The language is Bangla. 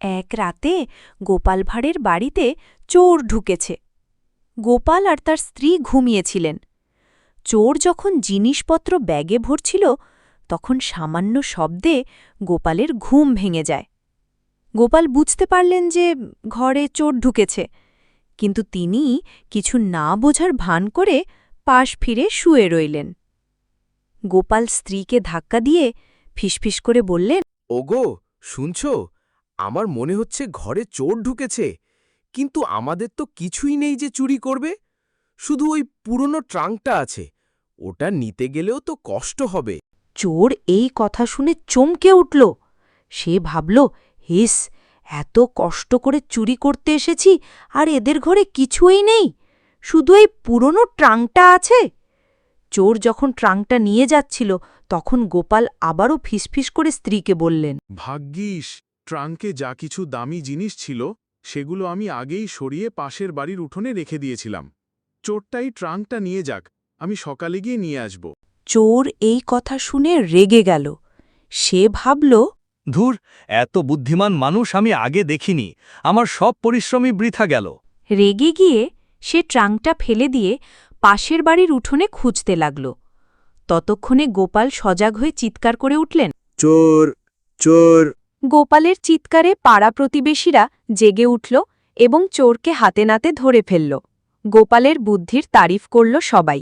এক রাতে গোপাল ভাঁড়ের বাড়িতে চোর ঢুকেছে। গোপাল আর তার স্ত্রী ঘুমিয়েছিলেন। চোর যখন জিনিসপত্র ব্যাগে ভরছিল, তখন সামান্য শব্দে গোপালের ঘুম ভেঙে যায়। গোপাল বুঝতে পারলেন যে ঘরে চোর ঢুকেছে, কিন্তু তিনি কিছু না বোঝার ভান করে পাশ ফিরে শুয়ে রইলেন। গোপাল স্ত্রীকে ধাক্কা দিয়ে ফিসফিস করে বললেন, ওগো, শুনছ? আমার মনে হচ্ছে ঘরে চোর ঢুকেছে কিন্তু আমাদের তো কিছুই নেই যে চুরি করবে। শুধু ওই পুরনো ট্রাঙ্কটা আছে ওটা নিতে গেলেও তো কষ্ট হবে। চোর এই কথা শুনে চমকে উঠল। সে ভাবল হিস এত কষ্ট করে চুরি করতে এসেছি আর এদের ঘরে কিছুই নেই। শুধু এই পুরনো ট্রাঙ্কটা আছে? চোর যখন ট্রাঙ্কটা নিয়ে যাচ্ছিল তখন গোপাল আবারও ফিসফিস করে স্ত্রীকে বললেন ভাগ্যিস ট্রাঙ্কে যা কিছু দামি জিনিস ছিল সেগুলো আমি আগেই সরিয়ে পাশের বাড়ির উঠোনে রেখে দিয়েছিলাম। চোরটাই ট্রাঙ্কটা নিয়ে যাক আমি সকালে গিয়ে নিয়ে আসব। চোর এই কথা শুনে রেগে গেল। সে ভাবল ধুর এত বুদ্ধিমান মানুষ আমি আগে দেখিনি। আমার সব পরিশ্রমই বৃথা গেল। রেগে গিয়ে সে ট্রাঙ্কটা ফেলে দিয়ে পাশের বাড়ির উঠোনে খুঁজতে লাগল। ততক্ষণে গোপাল সজাগ হয়ে চিৎকার করে উঠলেন চোর চোর গোপালের চিৎকারে পাড়া প্রতিবেশীরা জেগে উঠল এবং চোরকে হাতে নাতে ধরে ফেলল। গোপালের বুদ্ধির তারিফ করল সবাই।